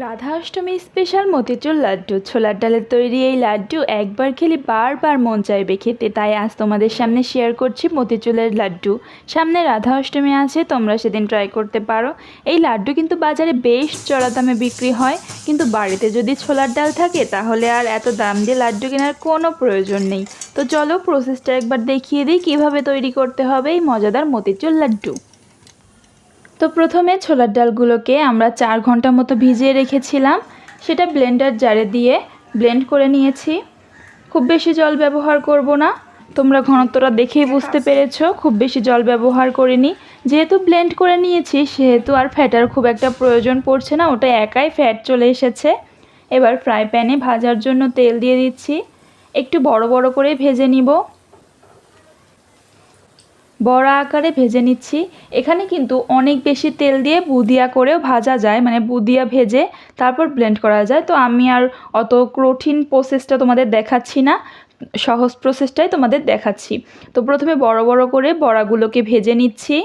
Radha Ashtami special motichoor laddu. ছোলার ডালের তৈরি এই লাড্ডু একবার খেলে বারবার মন চাইবে খেতে, তাই আজ তোমাদের সামনে শেয়ার করছি মতিচুলের লাড্ডু। সামনে রাধা অষ্টমী আছে, তোমরা সেদিন ট্রাই করতে পারো। এই লাড্ডু কিন্তু বাজারে বেশ চড়া দামে বিক্রি হয়, কিন্তু বাড়িতে যদি ছোলার ডাল থাকে, তাহলে আর এত দাম দিয়ে লাড্ডু কেনার কোনো প্রয়োজন নেই। তো চলো প্রসেসটা একবার দেখিয়ে দিই, কীভাবে তৈরি করতে হবে এই মজাদার মতিচুর লাড্ডু। তো প্রথমে ছোলার ডালগুলোকে আমরা চার ঘণ্টা মতো ভিজিয়ে রেখেছিলাম। সেটা ব্লেন্ডার জারে দিয়ে ব্লেন্ড করে নিয়েছি। খুব বেশি জল ব্যবহার করব না। তোমরা ঘনত্বটা দেখেই বুঝতে পেরেছ, খুব বেশি জল ব্যবহার করিনি। যেহেতু ব্লেন্ড করে নিয়েছি, সেহেতু আর ফ্যাটার খুব একটা প্রয়োজন পড়ছে না, ওটা একাই ফ্যাট চলে এসেছে। এবার ফ্রাই প্যানে ভাজার জন্য তেল দিয়ে দিচ্ছি। একটু বড় বড় করে ভেজে নিব। বড়া আকারে ভেজে নিচ্ছি। এখানে কিন্তু অনেক বেশি তেল দিয়ে বুদিয়া করেও ভাজা যায় মানে বুদিয়া ভেজে তারপর ব্লেন্ড করা যায়। তো আমি আর অত কঠিন প্রসেসটা তোমাদের দেখাচ্ছি না, সহজ প্রসেসটাই তোমাদের দেখাচ্ছি। তো প্রথমে বড় বড় করে বড়াগুলোকে ভেজে নিচ্ছি।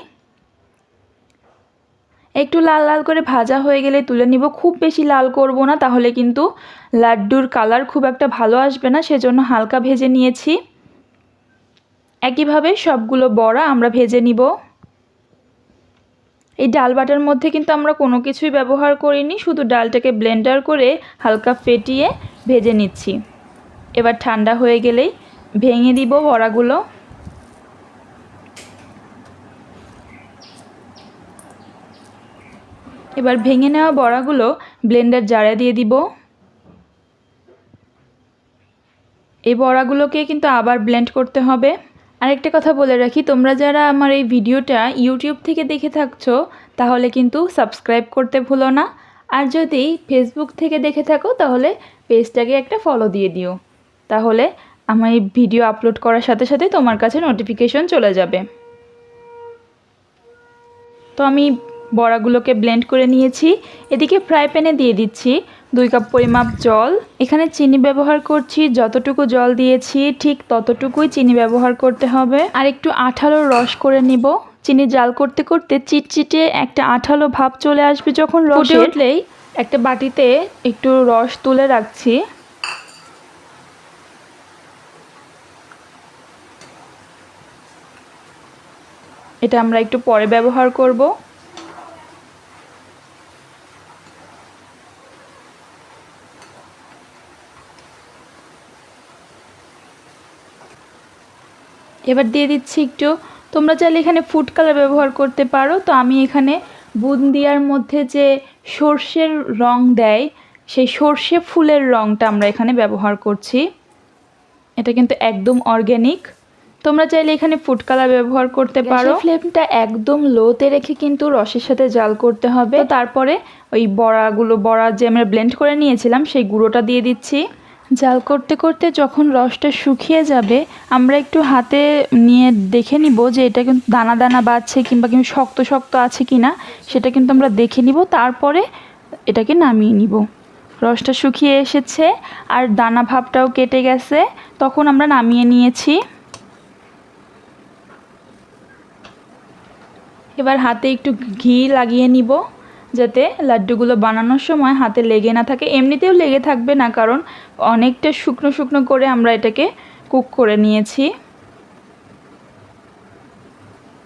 একটু লাল লাল করে ভাজা হয়ে গেলে তুলে নিব। খুব বেশি লাল করব না, তাহলে কিন্তু লাড্ডুর কালার খুব একটা ভালো আসবে না, সেজন্য হালকা ভেজে নিয়েছি। একইভাবে সবগুলো বড়া আমরা ভেজে নিব। এই ডাল বাটার মধ্যে কিন্তু আমরা কোনো কিছুই ব্যবহার করিনি, শুধু ডালটাকে ব্লেন্ডার করে হালকা ফেটিয়ে ভেজে নিচ্ছি। এবার ঠান্ডা হয়ে গেলেই ভেঙে দিব বড়াগুলো। এবার ভেঙে নেওয়া বড়াগুলো ব্লেন্ডার জারে দিয়ে দিব। এই বড়াগুলোকে কিন্তু আবার ব্লেন্ড করতে হবে। আরেকটা কথা বলে রাখি, তোমরা যারা আমার এই ভিডিওটা ইউটিউব থেকে দেখে থাকছো, তাহলে কিন্তু সাবস্ক্রাইব করতে ভুলো না। আর যদি ফেসবুক থেকে দেখে থাকো, তাহলে পেজটাকে একটা ফলো দিয়ে দিও। তাহলে আমার এই ভিডিও আপলোড করার সাথে সাথে তোমার কাছে নোটিফিকেশন চলে যাবে। তো আমি বড়াগুলোকে ব্লেন্ড করে নিয়েছি। এদিকে ফ্রাই প্যানে দিয়ে দিচ্ছি দুই কাপ পরিমাপ জল। এখানে চিনি ব্যবহার করছি, যতটুকু জল দিয়েছি ঠিক ততটুকুই চিনি ব্যবহার করতে হবে। আর একটু আঠালো রস করে নিব। চিনি জাল করতে করতে চিটচিটে একটা আঠালো ভাব চলে আসবে যখন রস উঠলেই একটা বাটিতে একটু রস তুলে রাখছি। এটা আমরা একটু পরে ব্যবহার করব। এবার দিয়ে দিচ্ছি একটু। তোমরা চাইলে এখানে ফুড কালার ব্যবহার করতে পারো। তো আমি এখানে বুন্দিয়ার মধ্যে যে সর্ষের রং দেয় সেই সর্ষে ফুলের রংটা আমরা এখানে ব্যবহার করছি। এটা কিন্তু একদম অর্গ্যানিক তোমরা চাইলে এখানে ফুড কালার ব্যবহার করতে পারো। ফ্লেমটা একদম লোতে রেখে কিন্তু রসের সাথে জাল করতে হবে। তারপরে ওই বড়াগুলো বড়া যে আমরা ব্লেন্ড করে নিয়েছিলাম সেই গুঁড়োটা দিয়ে দিচ্ছি। জাল করতে করতে যখন রসটা শুকিয়ে যাবে, আমরা একটু হাতে নিয়ে দেখে নিব যে এটা কিন্তু দানা দানা বাড়ছে কিংবা কিন্তু শক্ত শক্ত আছে কি না সেটা কিন্তু আমরা দেখে নিব, তারপরে এটাকে নামিয়ে নিব। রসটা শুকিয়ে এসেছে আর দানা ভাবটাও কেটে গেছে, তখন আমরা নামিয়ে নিয়েছি। এবার হাতে একটু ঘি লাগিয়ে নিব। যাতে লাড্ডুগুলো বানানোর সময় হাতে লেগে না থাকে। এমনিতেও লেগে থাকবে না, কারণ অনেকটা শুকনো শুকনো করে আমরা এটাকে কুক করে নিয়েছি।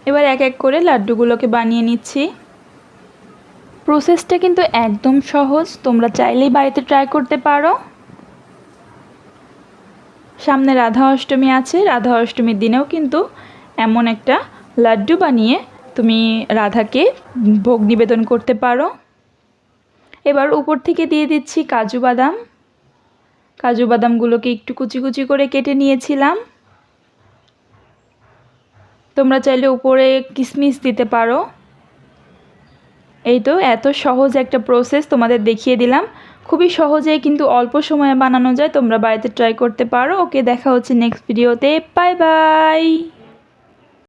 এবার এক এক করে লাড্ডুগুলোকে বানিয়ে নিচ্ছি। প্রসেসটা কিন্তু একদম সহজ, তোমরা চাইলেই বাড়িতে ট্রাই করতে পারো। সামনে রাধা অষ্টমী আছে, রাধা অষ্টমীর দিনেও কিন্তু এমন একটা লাড্ডু বানিয়ে তুমি রাধাকে ভোগ নিবেদন করতে পারো। এবার উপর থেকে দিয়ে দিচ্ছি কাজু বাদাম। কাজু বাদামগুলোকে একটু কুচি কুচি করে কেটে নিয়েছিলাম। তোমরা চাইলে উপরে কিশমিশ দিতে পারো। এই তো এত সহজ একটা প্রসেস তোমাদের দেখিয়ে দিলাম। খুবই সহজেই কিন্তু অল্প সময়ে বানানো যায়। তোমরা বাড়িতে ট্রাই করতে পারো। ওকে দেখা হচ্ছে নেক্সট ভিডিওতে বাই বাই